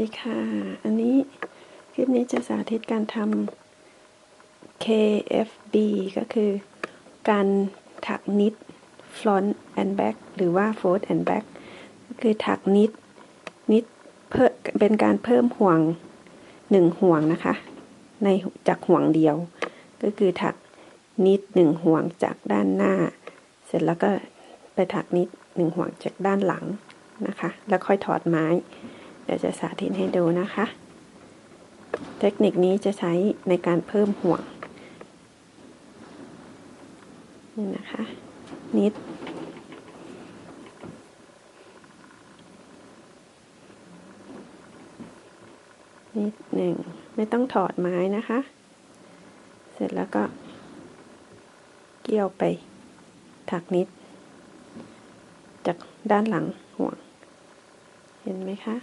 ดีค่ะ อันนี้คลิปนี้จะสาธิตการทำ KFB ก็คือการถักนิด front and back หรือว่า front and back ก็คือถักนิด นิดเพิ่มเป็นการเพิ่มห่วงหนึ่งห่วงนะคะ ในจากห่วงเดียว ก็คือถักนิดหนึ่งห่วงจากด้านหน้า เสร็จแล้วก็ไปถักนิดหนึ่งห่วงจากด้านหลังนะคะ แล้วค่อยถอดไม้ ดี๋ยวจะสาธิตให้ดูนะคะ เทคนิคนี้จะใช้ในการเพิ่มห่วงนี่นะคะ นิด นิดหนึ่ง ไม่ต้องถอดไม้นะคะ เสร็จแล้วก็ เกี่ยวไป ถักนิด จากด้านหลังห่วง เห็นไหมคะ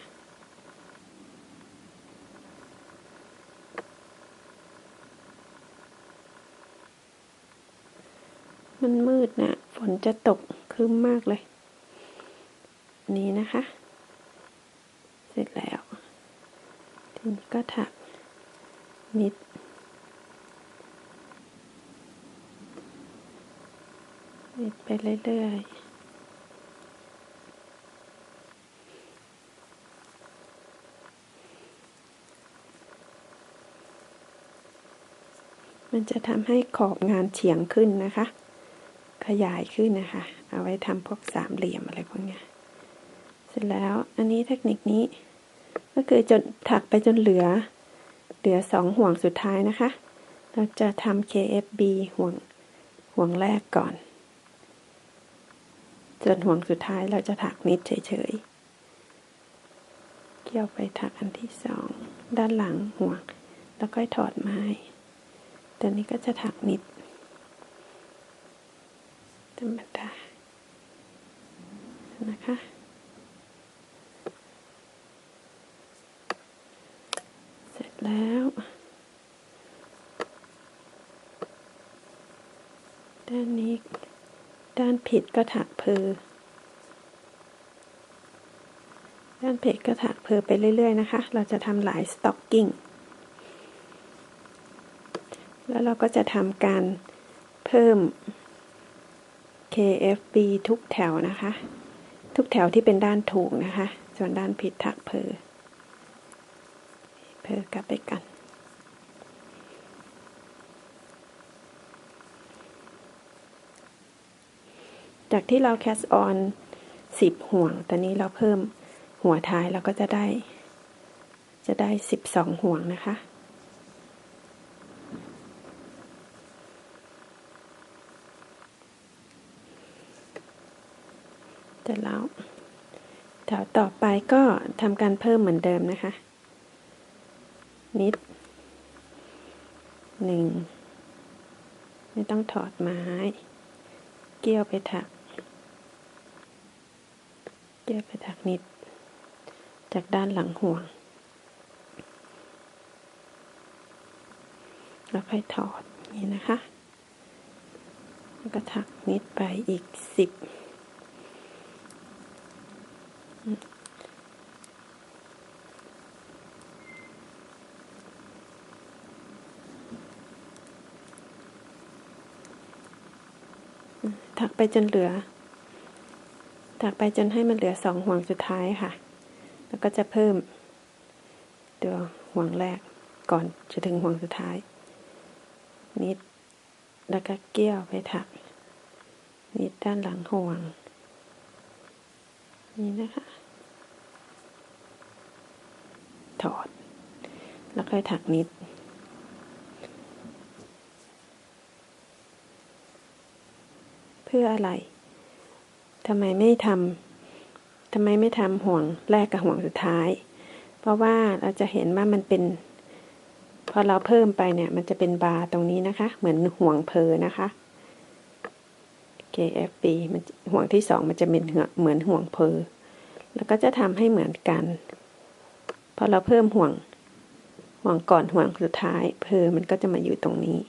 มันมืดนะฝนจะตกคืมมากเลย นี้นะคะ เสร็จแล้ว ทีนี้ก็ถักนิด นิดไปเรื่อยๆมันจะทำให้ขอบงานเฉียงขึ้นนะคะ ขยายขึ้นนะคะ เอาไว้ทำพวกสามเหลี่ยมอะไรพวกนี้เสร็จแล้วอันนี้เทคนิคนี้ ก็คือจนถักไปจนเหลือ เหลือสองห่วงสุดท้ายนะคะ เราจะทำ KFB ห่วงห่วงแรกก่อนจนห่วงสุดท้ายเราจะถักนิดเฉยๆ เกี่ยวไปถักอันที่สองด้านหลังห่วง แล้วก็ถอดไม้ตอนนี้ก็จะถักนิด ธรรมดา นะคะ เสร็จแล้ว ด้านนี้ ด้านผิดก็ถักเพอด้านเพจก็ถักเพอไปเรื่อย ๆ นะคะ เราจะทำหลายสต็อกกิ้ง แล้วเราก็จะทำการเพิ่ม KFB ทุกแถวนะคะ ทุกแถวที่เป็นด้านถูกนะคะ ส่วนด้านผิดถักเพอเพอกลับไปกัน จากที่เราแคสออนสิบห่วง ตอนนี้เราเพิ่มหัวท้ายเราก็จะได้ จะได้สิบสองห่วงนะคะ สร็จแล้วแถวต่อไปก็ทำการเพิ่มเหมือนเดิมนะคะ นิดหนึ่งไม่ต้องถอดไม้ เกี่ยวไปถัก เกี่ยวไปถักนิด จากด้านหลังห่วง แล้วค่อยถอดนี่นะคะ แล้วก็ถักนิดไปอีกสิบ ถักไปจนเหลือ ถักไปจนให้มันเหลือสองห่วงสุดท้ายค่ะ แล้วก็จะเพิ่ม ตัวห่วงแรกก่อนจะถึงห่วงสุดท้าย นิด แล้วก็เกี่ยวไปถัก นิดด้านหลังห่วง นี่นะคะ ถอด แล้วค่อยถักนิด เพื่ออะไรทำไมไม่ทำทำไมไม่ทำห่วงแรกกับห่วงสุดท้าย เพราะว่าเราจะเห็นว่ามันเป็น พอเราเพิ่มไปเนี่ย มันจะเป็นบาร์ตรงนี้นะคะ เหมือนห่วงเพอนะคะ KFB มันห่วงที่สองมันจะเป็นเหมือนห่วงเพอ แล้วก็จะทำให้เหมือนกัน พอเราเพิ่มห่วง ห่วงก่อนห่วงสุดท้าย เพอมันก็จะมาอยู่ตรงนี้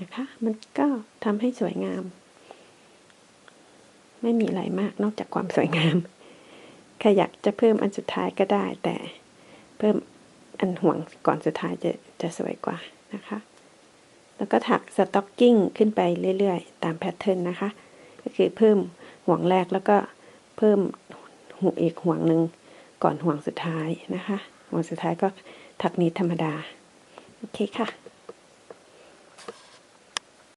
นะคะ มันก็ทำให้สวยงาม ไม่มีอะไรมากนอกจากความสวยงามใครอยากจะเพิ่มอันสุดท้ายก็ได้ แต่เพิ่มอันห่วงก่อนสุดท้ายจะจะสวยกว่านะคะ แล้วก็ถักสต็อกกิ้งขึ้นไปเรื่อยๆ ตามแพทเทิร์นนะคะ ก็คือเพิ่มห่วงแรกแล้วก็เพิ่ม อีกห่วงหนึ่งก่อนห่วงสุดท้ายนะคะ ห่วงสุดท้ายก็ถักนิดธรรมดา โอเคค่ะ